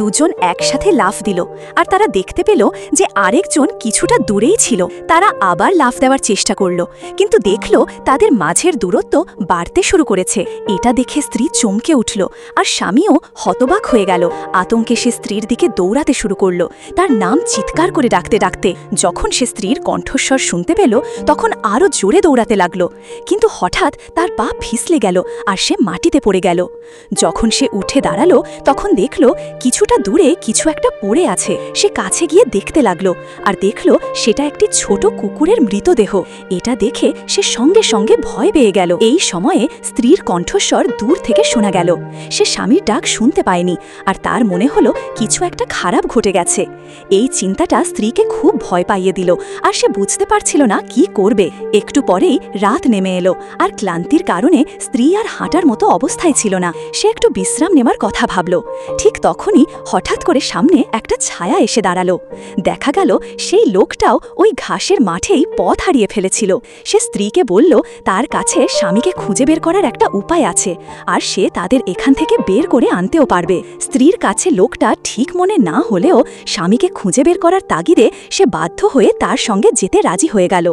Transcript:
দুজন একসাথে লাফ দিল আর তারা দেখতে পেল যে আরেকজন কিছুটা দূরেই ছিল। তারা আবার লাফ দেওয়ার চেষ্টা করল, কিন্তু দেখল তাদের মাঝের দূরত্ব বাড়তে শুরু করেছে। এটা দেখে স্ত্রী চমকে উঠল আর স্বামীও হতবাক হয়ে গেল। আতঙ্কে সে স্ত্রীর দিকে দৌড়াতে শুরু করল। তার নাম চিৎকার করে ডাকতে ডাকতে যখন সে স্ত্রীর কণ্ঠস্বর শুনতে পেল, তখন আরও জোরে দৌড়াতে লাগল। কিন্তু হঠাৎ তার পা ফিসলে গেল আর সে মাটিতে পড়ে গেল। যখন সে উঠে দাঁড়াল, তখন দেখল কিছুটা দূরে কিছু একটা পড়ে আছে। সে কাছে গিয়ে দেখতে লাগল আর দেখল সেটা একটি ছোট কুকুরের মৃতদেহ। এটা দেখে সে সঙ্গে সঙ্গে ভয় পেয়ে গেল। এই সময়ে স্ত্রীর কণ্ঠস্বর দূর থেকে শোনা গেল। সে স্বামীর ডাক শুনতে পায়নি আর তার মনে হলো কিছু একটা খারাপ ঘটে গেছে। এই চিন্তাটা স্ত্রীকে খুব ভয় পাইয়ে দিল আর সে বুঝতে পারছিল না কি করবে। একটু পরেই রাত নেমে এলো আর ক্লান্তির কারণে স্ত্রী আর হাঁটার মতো অবস্থায় ছিল না। সে একটু বিশ্রাম নেওয়ার কথা ভাবল। ঠিক তখনই হঠাৎ করে সামনে একটা ছায়া এসে দাঁড়াল। দেখা গেল সেই লোকটাও ওই ঘাসের মাঠেই পথ হারিয়ে ফেলেছিল। সে স্ত্রীকে বলল, তার কাছে স্বামীকে খুঁজে বের করার একটা উপায় আছে, আর সে তাদের এখান থেকে বের করে আনতেও পারবে। স্ত্রীর কাছে লোকটা ঠিক মনে না হলেও স্বামীকে খুঁজে বের করার তাগিদে সে বাধ্য হয়ে তার সঙ্গে যেতে রাজি হয়ে গেল।